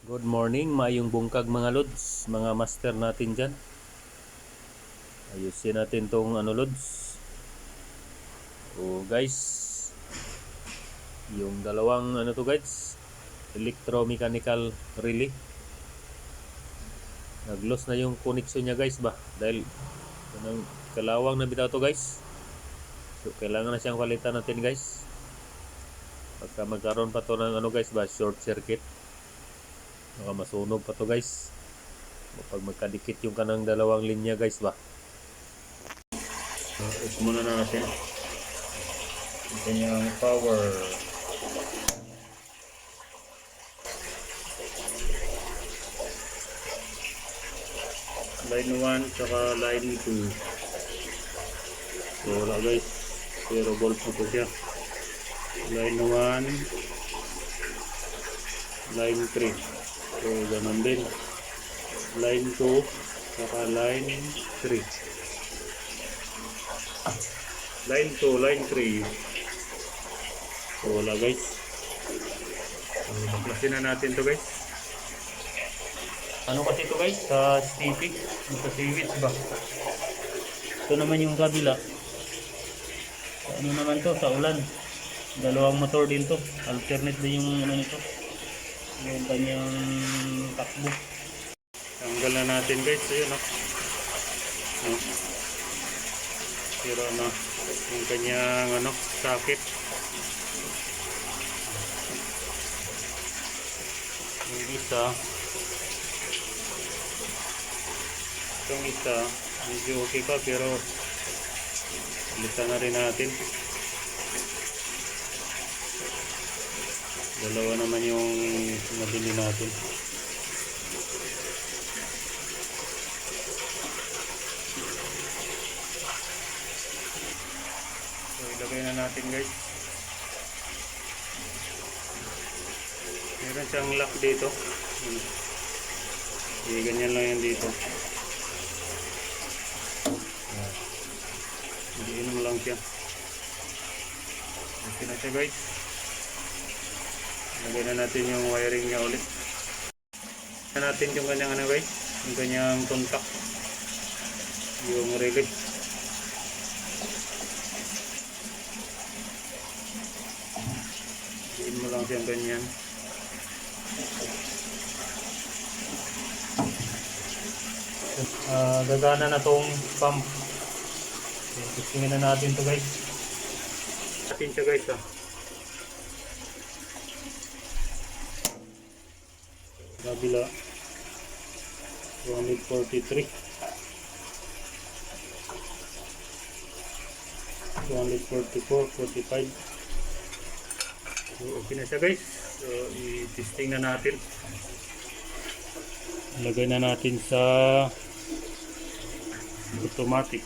Good morning, mayong bungkag mga lods, mga master natin dyan. Ayusin natin tong ano lods. O guys, yung dalawang ano to guys, electromechanical relay. Nag-loss na yung connection niya guys ba? Dahil anong kalawang na bitaw to guys. So kailangan na siyang palitan natin guys. Pagka magkaroon pa to ng ano guys ba, short circuit. Baka masunog pa to guys. Pag magkadikit yung kanang dalawang linya guys ba. Uh, off muna na natin. Ito yung power. Line 1 tsaka line 2. So wala guys. Pero volt po po siya. Line 1 line 3 so ganun din. Line 2 saka line 3 line 2 line 3 so wala guys. So baklasin na natin to guys. Ano kasi to guys? Sa sticky sa switch ba? Ito naman yung kabila. Ano naman to? Sa ulan. Dalawang motor din to. Alternate din yung ano nito yung kanyang takbo. Tanggal na natin guys. Ayun oh. sira na yung kanyang ano socket. Yung isa. Itong isa medyo okay pa pero litan na rin natin Dalawa naman yung nabili natin. So ilagay na natin guys. Meron siyang lock dito. Hindi, ganyan lang yan dito. Hindi mo lang siya. Okay na siya guys. Lagyan na natin yung wiring niya ulit. Lagyan natin yung kanyang ano yung kanyang contact. Yung relay. Diin mo lang siyang ganyan. Ah, gagana na tong pump. Testingin na natin to guys. Natin siya guys ah. Kabila 243 244 45 so okay na siya guys. So i-testing na natin. Lagay na natin sa automatic